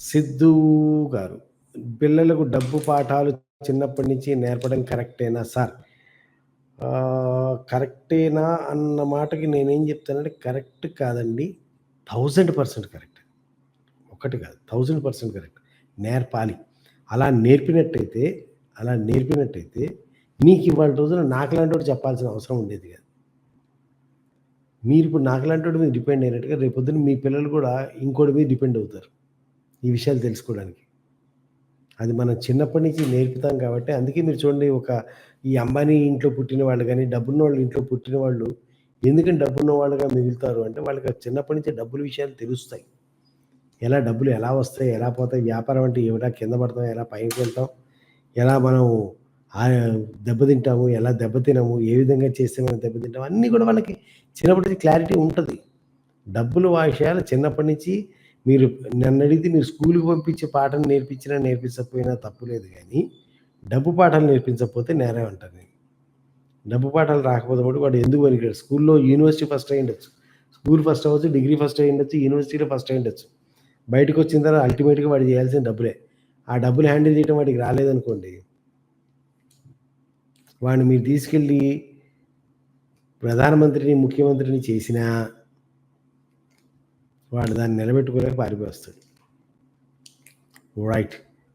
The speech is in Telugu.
సిద్ధు గారు పిల్లలకు డబ్బు పాఠాలు చిన్నప్పటి నుంచి నేర్పడం కరెక్టేనా సార్? కరెక్టేనా అన్న మాటకి నేనేం చెప్తానంటే కరెక్ట్ కాదండి. Thousand percent correct. ఒకటి కాదు థౌజండ్ పర్సెంట్ కరెక్ట్. నేర్పాలి. అలా నేర్పినట్టయితే అలా నేర్పినట్టయితే మీకు ఇవాళ రోజున నాకులాంటి వాడు చెప్పాల్సిన అవసరం ఉండేది కాదు. మీరు ఇప్పుడు నాకులాంటి వాడి మీద డిపెండ్ అయినట్టుగా రేపొద్దున మీ పిల్లలు కూడా ఇంకోటి మీద డిపెండ్ అవుతారు. ఈ విషయాలు తెలుసుకోవడానికి. అది మనం చిన్నప్పటి నుంచి నేర్పుతాం కాబట్టి అందుకే మీరు చూడండి ఒక ఈ అంబానీ ఇంట్లో పుట్టిన వాళ్ళు కానీ డబ్బున్న వాళ్ళు ఇంట్లో పుట్టిన వాళ్ళు ఎందుకని డబ్బున్న వాళ్ళుగా మిగులుతారు అంటే వాళ్ళకి చిన్నప్పటి నుంచి డబ్బుల విషయాలు తెలుస్తాయి. ఎలా డబ్బులు ఎలా వస్తాయి ఎలా పోతాయి వ్యాపారం అంటే ఏమిటా కింద పడతాం ఎలా పైకి వెళ్తాం ఎలా మనం దెబ్బతింటాము ఎలా దెబ్బతినము ఏ విధంగా చేస్తే మనం దెబ్బతింటాము అన్నీ కూడా వాళ్ళకి చిన్నప్పటి నుంచి క్లారిటీ ఉంటుంది. డబ్బులు విషయాలు చిన్నప్పటి నుంచి మీరు నన్ను అడిగితే మీరు స్కూల్కి పంపించే పాఠం నేర్పించినా నేర్పించకపోయినా తప్పులేదు కానీ డబ్బు పాఠాలు నేర్పించకపోతే నేరం అంటారు నేను. డబ్బు పాఠాలు రాకపోతే కూడా వాడు ఎందుకు పనికిరాడు? స్కూల్లో యూనివర్సిటీ ఫస్ట్ అయి ఉండొచ్చు. స్కూల్ ఫస్ట్ అవ్వచ్చు డిగ్రీ ఫస్ట్ అయి ఉండొచ్చు యూనివర్సిటీలో ఫస్ట్ అయి ఉండొచ్చు. బయటకు వచ్చిన తర్వాత అల్టిమేట్గా వాడు చేయాల్సిన డబ్బులే. ఆ డబ్బులు హ్యాండిల్ చేయడం వాడికి రాలేదనుకోండి వాడిని మీరు తీసుకెళ్ళి ప్రధానమంత్రిని ముఖ్యమంత్రిని చేసినా వాడు దాన్ని నిలబెట్టుకోలేక పారిపోస్తాడు రైట్